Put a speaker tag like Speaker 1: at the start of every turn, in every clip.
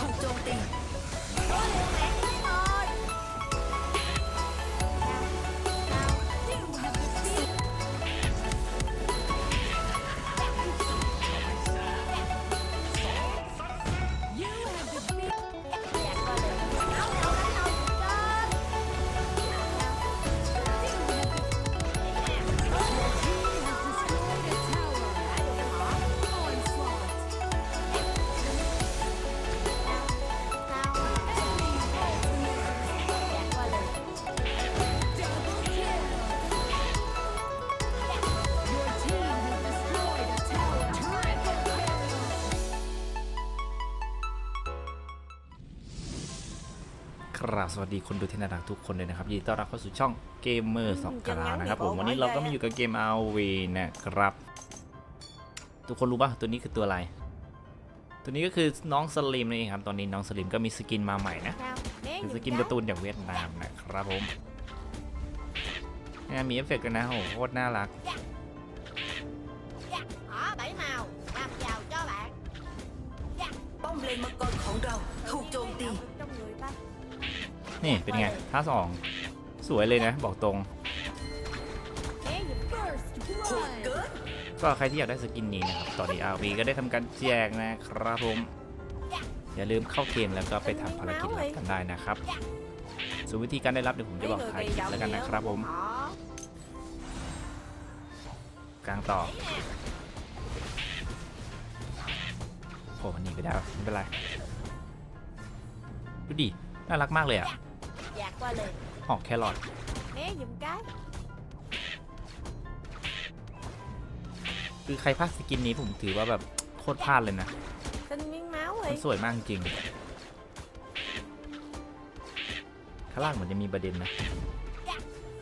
Speaker 1: ถูกโจมตี
Speaker 2: ครับสวัสดีคนดูที่น่ารักทุกคนเลยนะครับยินดีต้อนรับเข้าสู่ช่องเกมเมอร์สองกราวนะครับผมวันนี้เราก็มาอยู่กับเกม RV นะครับ ทุกคนรู้ป่ะตัวนี้คือตัวอะไร ตัวนี้ก็คือน้องสลิมนั่นเองครับ ตอนนี้น้องสลิมก็มีสกินมาใหม่นะเป็นสกินการ์ตูนจากเวียดนามนะครับผมงานมีเอฟเฟกต์กันนะโอ้โหโคตรน่ารัก
Speaker 3: Đó, bảy màu, làm giàu cho bạn
Speaker 1: ป้อมเลนมังกรของเราถูกโจมตี
Speaker 3: Trong người ta
Speaker 2: นี่เป็นไงท่าสองสวยเลยนะ บอกตรง
Speaker 1: ก็
Speaker 2: ใครที่อยากได้สกินนี้นะครับ ตอนนี้ RV ก็ได้ทำการแจกนะครับผม อย่าลืมเข้าเกมแล้วก็ไปทำภารกิจรับกันได้นะครับ ส่วนวิธีการได้รับเดี๋ยวผมจะบอกท้ายคลิปแล้วกันนะครับผม กลางต่อโอ้หนีไปได้ไม่เป็นไร ดูดิ น่ารักมากเลยอะ
Speaker 3: dạt qua liền
Speaker 2: หอกแครอท
Speaker 3: Né giùm cái
Speaker 2: คือใครพลาดสกินนี้ผมถือว่าแบบโคตรพลาดเลยนะ
Speaker 3: Xin miếng máu
Speaker 2: มัน
Speaker 3: đi
Speaker 2: สวยมากจริงข้างล่างเหมือนจะมีประเด็นนะ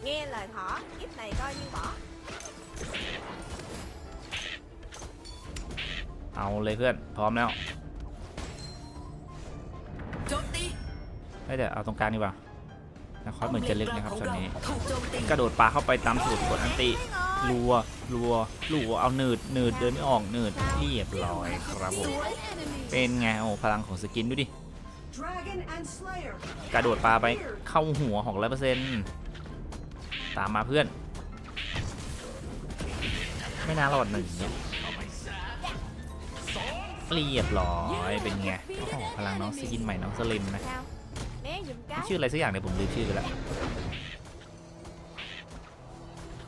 Speaker 3: Nghe lời thỏ Kiếp này coi như bỏ
Speaker 2: เอาเลยเพื่อน พร้อมแล้ว
Speaker 1: โจมตี
Speaker 2: ไม่แต่เอาตรงกลางดีกว่า นะคอสเหมือนจะลึกนะครับช็อตนี้
Speaker 1: ถูกโจมตี
Speaker 2: กระโดดปลาเข้าไปตามสูตรกดอันติรัวรัวรัวเอาหนืดหนืดเดินไม่ออกหนืดเรียบร้อยครับผมเป็นไงโอ้พลังของสกินดูดิกระโดดปลาไปเข้าหัวของร้อยเปอร์เซ็นต์ตามมาเพื่อน ไม่น่ารอดหนึ่งเนี่ยเรียบร้อยเป็นไงโอ้โหพลังน้องสกินใหม่น้องสลิมนะ ชื่ออะไรสักอย่างเนี่ยผมลืมชื่อไปแล้ว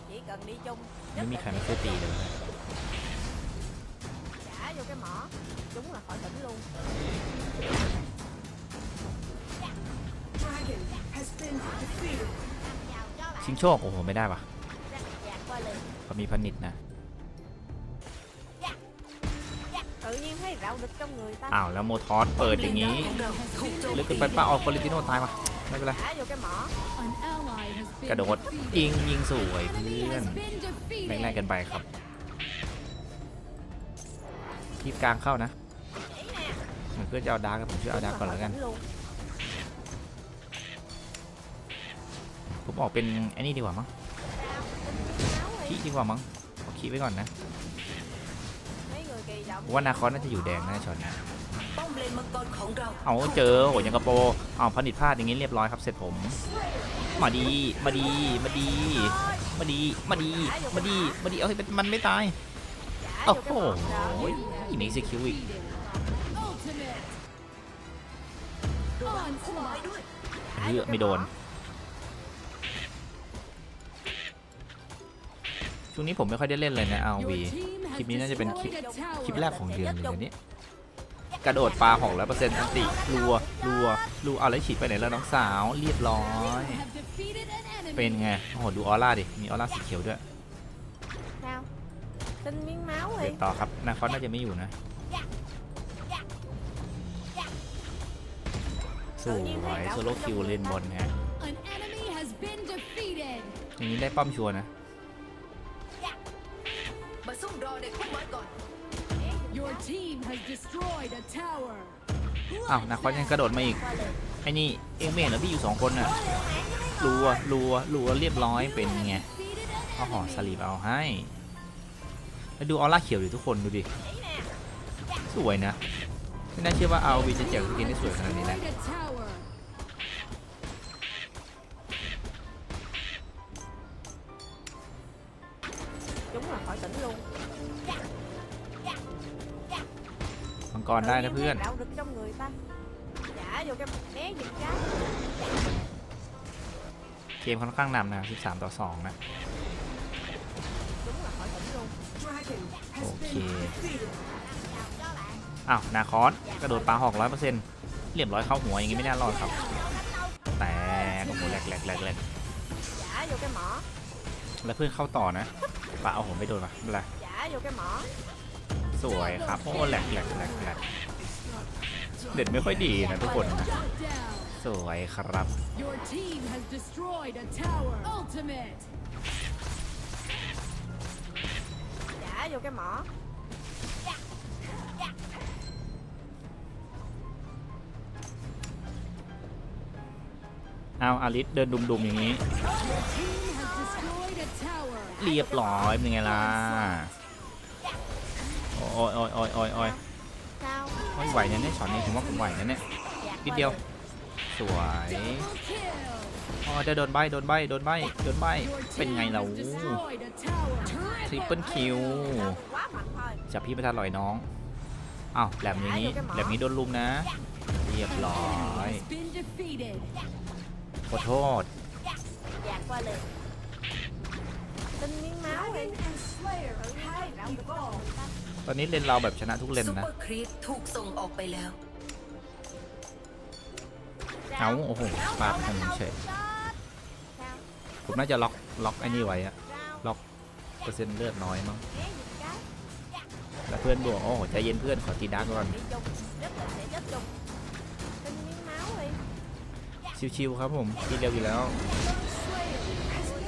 Speaker 3: Chỉ cần đi chung
Speaker 2: ไม่มีใครไม่ช่วยตีเลย
Speaker 3: Trả vô cái mỏ Đúng là khỏi tỉnh luôn
Speaker 2: ชิงโชค โอ้โห ไม่ได้ปะ
Speaker 3: Dạt qua liền
Speaker 2: เขามีพนิดนะ
Speaker 3: Tự nhiên thấy rạo địch trong người ta
Speaker 2: อ้าวแล้วโมทอสเปิดอย่างนี้
Speaker 1: ของเราถูกโจม
Speaker 2: ลึก
Speaker 1: ตี
Speaker 2: เกินไปป้าออกฟอริติโนตายปะไม่เป็นไร
Speaker 3: Trả vô cái mỏ
Speaker 2: กระโดดยิงยิงสวยเพื่อนแรงๆกันไปครับคลิปกลางเข้านะเหมือนเพื่อนจะเอาดาร์กกับผมช่วยเอาดาร์กก่อนแล้วกัน
Speaker 3: Tỉnh luôn
Speaker 2: ผมออกเป็นไอ้นี่ดีกว่ามั้ง
Speaker 3: Sao Xin miếng máu
Speaker 2: คี
Speaker 3: đi
Speaker 2: ดีกว่ามั้งเอาคีไว้ก่อนนะ
Speaker 3: Mấy người kỳ
Speaker 2: ผ
Speaker 3: vọng
Speaker 2: มว่านาคอนน่าจะอยู่แดงนะช็อตนี้
Speaker 1: ป้อมเลนมังกรของเรา
Speaker 2: เอาเจอโหยังกระโปรเอาผลิตพลาดอย่างนี้เรียบร้อยครับเสร็จผม มาดีมาดีมาดี มาดีมาดีมาดีมาดีเอาให้มันไม่ตาย
Speaker 3: Trả
Speaker 2: โอ้
Speaker 3: vô
Speaker 2: โห
Speaker 3: cái mỏ đó
Speaker 2: มีซีคิวอีกเลือกไม่โดนช่วงนี้ผมไม่ค่อยได้เล่นเลยนะ RV คลิปนี้น่าจะเป็นคลิปคลิปแรกของเดือนเลยเดี๋ยวนี้กระโดดปลาหอกร้อยเปอร์เซ็นต์อันติรัวรัวรัวเอาแล้วฉีดไปไหนแล้วน้องสาวเรียบร้อย เป็นไงโอ้โหดูออร่าดิมีออร่าสีเขียวด้วย
Speaker 3: Sao Xin miếng máu
Speaker 2: เดี๋
Speaker 3: đi
Speaker 2: ยวต่อครับนาคอนน่าจะไม่อยู่นะสวยโซโลคิวเลนบนไงอย่างนี้ได้ป้อมชัวร์นะ
Speaker 1: มาซุ่มรอในพุ่มไม้ก่อน
Speaker 4: Your team has destroyed a tower.
Speaker 2: อ้าวนาคอนยังกระโดดมาอีก
Speaker 3: Qua liền
Speaker 2: ไอ้นี่เองไม่เห็นแล้วพี่อยู่สองคนน่ะรัวรัวรัวเรียบร้อยเป็นไงเอาห่อสลีปเอาให้แล้วดูออร่าเขียวดิทุกคนดูดิสวยนะในไม่น่าเชื่อว่าเอาวีจะแจกสกินที่สวยขนาดนี้นะ
Speaker 4: Destroyed a tower.
Speaker 2: กรได้นะเพื่อน
Speaker 3: Rạo rực trong người ta Trả vô cái né giùm cái
Speaker 2: เกมค่อนข้างนำนะ 13 ต่อ 2 นะ
Speaker 3: Chúng là khỏi tỉnh luôn
Speaker 2: โอเค อ้าว นาคอสกระโดดปลาหอกร้อยเปอร์เซ็นต์เรียบร้อยเข้าหัวอย่างงี้ไม่น่ารอดครับ แต่โอ้โหแหลกแหลกแหลกแหลก
Speaker 3: Trả vô cái mỏ
Speaker 2: แล้วเพื่อนเข้าต่อนะปลาเอาผมไม่โดนปะไม่เป็นไร
Speaker 3: Trả vô cái mỏ
Speaker 2: สวยครับโอ้แหลกแหลกแหลกแหลกเด็ดไม่ค่อยดีนะทุกคนนะ
Speaker 4: Shut down.
Speaker 2: สวยครับ
Speaker 4: Your team has destroyed a tower. Ultimate.
Speaker 3: Trả vô cái mỏ
Speaker 2: เอาอาริสเดินดุมๆอย่างนี้
Speaker 4: Your team has destroyed a tower.
Speaker 2: เรียบร้อยเป็นไงล่ะ โอ้ยโอ้ยโอ้ยโอ้ยโอ้ยโอ้ยไหวนะเนี่ยช็อตนี้ผมว่าผมไหวนะเนี่ยนิดเดียว สวย
Speaker 4: Double kill.
Speaker 2: อ๋อจะโดนใบโดนใบโดนใบโดนใบเป็นไงเราทริปเปิลคิวจับพี่ประธานลอยน้องอ้าวแหลมอย่างนี้แหลมนี้โดนลุมนะ เรียบร้อยขอโทษ
Speaker 3: Dạt qua liền Tinh miếng máu đi Tự nhiên thấy rạo rực trong người ta
Speaker 2: ตอนนี้เลนเราแบบชนะทุกเลน
Speaker 1: ซุปเป
Speaker 2: นะ
Speaker 1: อร์ครีปถูกส่งออกไปแล้ว
Speaker 2: เอา
Speaker 3: Sao
Speaker 2: โอ้โหปาดไปทางนี้เฉย
Speaker 3: Sao
Speaker 2: ผมน่าจะล็อกล็อกไอ้นี่ไว้อะ
Speaker 3: Sao
Speaker 2: ล็อกเปอร์เซ็นต์เลือดน้อยมั้ง
Speaker 3: Né giùm cái
Speaker 2: แล้วเพื่อนบอกโอ้โหใจเย็นเพื่อนขอตีดาร์กก่อน
Speaker 3: Bị chung Rất là sẽ chết chung Tinh miếng máu đi
Speaker 2: ชิวๆครับผมตีเร็วอยู่แล้ว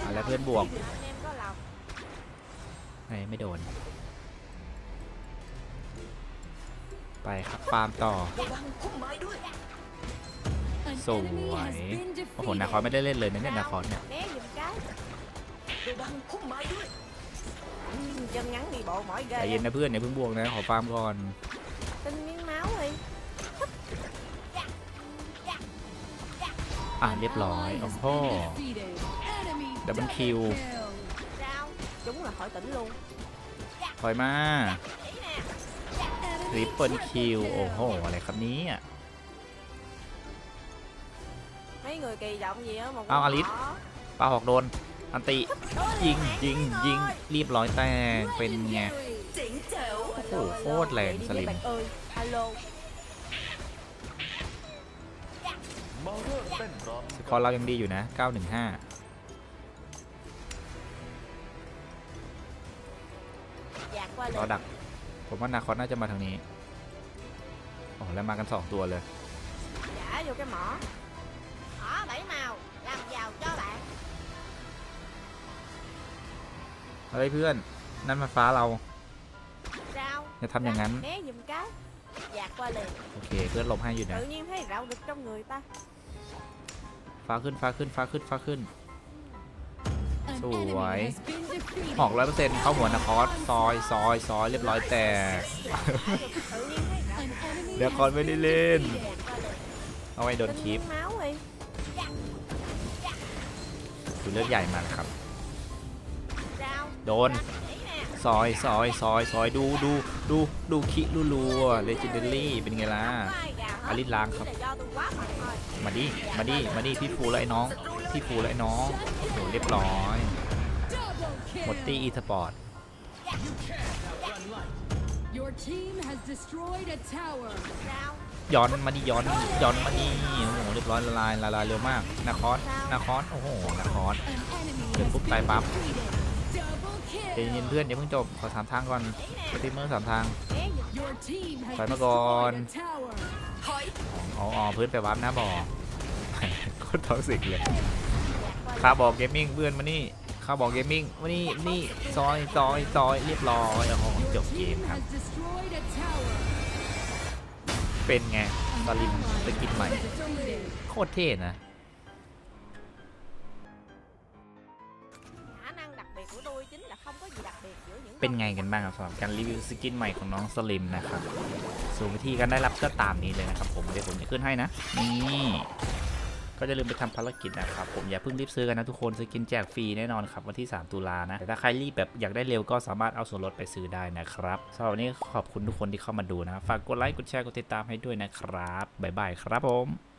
Speaker 2: อะแล้วเพื่อนบวก
Speaker 3: Anh em có lòng
Speaker 2: ไม่ไม่โดน ไปครับฟาร์มต่อ สวย โอ้โห นาคอนไม่ได้เล่นเลยนะเนี่ยนาคอนเนี่ยใจเย็นนะเพื่อนอย่าเพิ่งบวกนะ ขอฟาร์มก่อนอ่าเรียบร้อย โอ้โห Double kill.
Speaker 3: ว
Speaker 2: ถอยมา ทริปเปิลคิว โอ้โห อะไรครับเนี้
Speaker 3: Mấy người kỳ vọng gì á mà
Speaker 2: Ao
Speaker 3: cũng
Speaker 2: Alice.
Speaker 3: bỏ.
Speaker 2: ปลาหอกโดน อันติ ยิงยิงยิงเรียบร้อยแตกเป็นไง
Speaker 4: Legendary.
Speaker 1: เจ๋งแจ๋ว
Speaker 2: โอ้โห
Speaker 3: Alo,
Speaker 2: โค
Speaker 3: alo,
Speaker 2: ตรแรง
Speaker 3: vậy đi
Speaker 2: ส
Speaker 3: với
Speaker 2: ลิม
Speaker 3: bạn ơi alo
Speaker 2: สกอร์เรายังดีอยู่นะ 915
Speaker 3: dạt qua
Speaker 2: รอ
Speaker 3: liền
Speaker 2: ดัก ผมว่านาคอนน่าจะมาทางนี้โอ้แล้วมากัน 2 ตัวเลย
Speaker 3: trả vô cái mỏ mỏ bảy màu làm giàu cho bạn
Speaker 2: เฮ้ยเพื่อน นั่นมันฟ้าเรา
Speaker 3: sao
Speaker 2: อย่าทำอย่างนั้น
Speaker 3: né giùm cái dạt qua liền
Speaker 2: โอเค เพื่อนหลบให้อยู่นะ
Speaker 3: tự nhiên thấy rạo rực trong người ta
Speaker 2: ฟ้าขึ้นฟ้าขึ้นฟ้าขึ้นฟ้าขึ้น
Speaker 4: An
Speaker 2: Sủi.
Speaker 4: enemy has been defeated.
Speaker 2: หอกร้อยเปอร์เซ็นต์เข้าหัวนาคอสซอยซอยซอยเรียบร้อยแตก
Speaker 3: tự nhiên thấy rạo
Speaker 4: An enemy
Speaker 2: เดี๋ยว
Speaker 4: has
Speaker 2: คอนไม่ได้เล่น
Speaker 3: dạt qua liền
Speaker 2: เอาไว้โดน
Speaker 3: tinh
Speaker 2: คลิป
Speaker 3: miếng máu đi
Speaker 2: ดูเลือดใหญ่มานะครับ
Speaker 3: sao
Speaker 2: โดน
Speaker 3: ý nè
Speaker 2: ซอยซอยซอยซอยดูดูดูดูคิรัวๆเลเจนเดอรี่เป็นไงล่ะ
Speaker 3: Không có ai gào hết.
Speaker 2: Alice Lang
Speaker 3: Chỉ
Speaker 2: không?
Speaker 3: là do tôi quá mạnh thôi
Speaker 2: มาดิ มาดิ มาดิ พี่ฟูและไอ้น้อง พี่ฟูและไอ้น้องโอ้โหเรียบร้อย
Speaker 4: double
Speaker 2: หมดตี้
Speaker 4: kill.
Speaker 2: อีสปอร์ต
Speaker 4: Your team has destroyed a tower.
Speaker 3: sao
Speaker 2: ย้อนมาดิย้อนย้อนมาดิโอ้โหเรียบร้อยละลายละลายเร็วมากนาคอสนาคอสโอ้โหนาคอส
Speaker 4: An enemy
Speaker 2: Được
Speaker 4: has
Speaker 2: phút
Speaker 4: been
Speaker 2: tay bắp.
Speaker 4: defeated. Double
Speaker 2: ใจเย็น
Speaker 4: kill.
Speaker 2: ๆเพื่อนอย่าเพิ่งจบขอถามทางก่อนสตรีมเมอร์สามทาง
Speaker 3: né giùm
Speaker 4: Your team has
Speaker 2: Phải mà còn.
Speaker 4: destroyed a tower.
Speaker 1: ถอย
Speaker 2: อ๋ออ๋อเพื่อนไปวับหน้าบ่อ โคตรท็อกซิกเลย
Speaker 3: dạt qua
Speaker 2: คาบอกเกมมิ่งเพื่อนมานี่คาบอกเกมมิ่งมานี่นี่ซอยซอยซอยเรียบร้อยโอ้โห
Speaker 4: Your
Speaker 2: จบเกม
Speaker 4: team
Speaker 2: ครับ
Speaker 4: has destroyed a tower.
Speaker 2: เป็นไง
Speaker 4: An
Speaker 2: สลิม
Speaker 4: ally
Speaker 2: สกินใหม่
Speaker 4: has been defeated.
Speaker 2: โคตรเท่นะ
Speaker 3: khả năng đặc biệt của tôi chính là không có gì đặc biệt giữa những
Speaker 2: เป็นไงกันบ้างครับสำหรับการรีวิวสกินใหม่ของน้องสลิมนะครับสส่วนวิธีการได้รับก็ตามนี้เลยนะครับผมเดี๋ยวผมจะขึ้นให้นะ นี่ ก็จะลืมไปทำภารกิจนะครับผมอย่าเพิ่งรีบซื้อกันนะทุกคนสกินแจกฟรีแน่นอนครับวันที่ 3 ตุลานะแต่ถ้าใครรีบแบบอยากได้เร็วก็สามารถเอาส่วนลดไปซื้อได้นะครับสำหรับวันนี้ขอบคุณทุกคนที่เข้ามาดูนะฝากกดไลค์กดแชร์กดติดตามให้ด้วยนะครับบ๊ายบายครับผม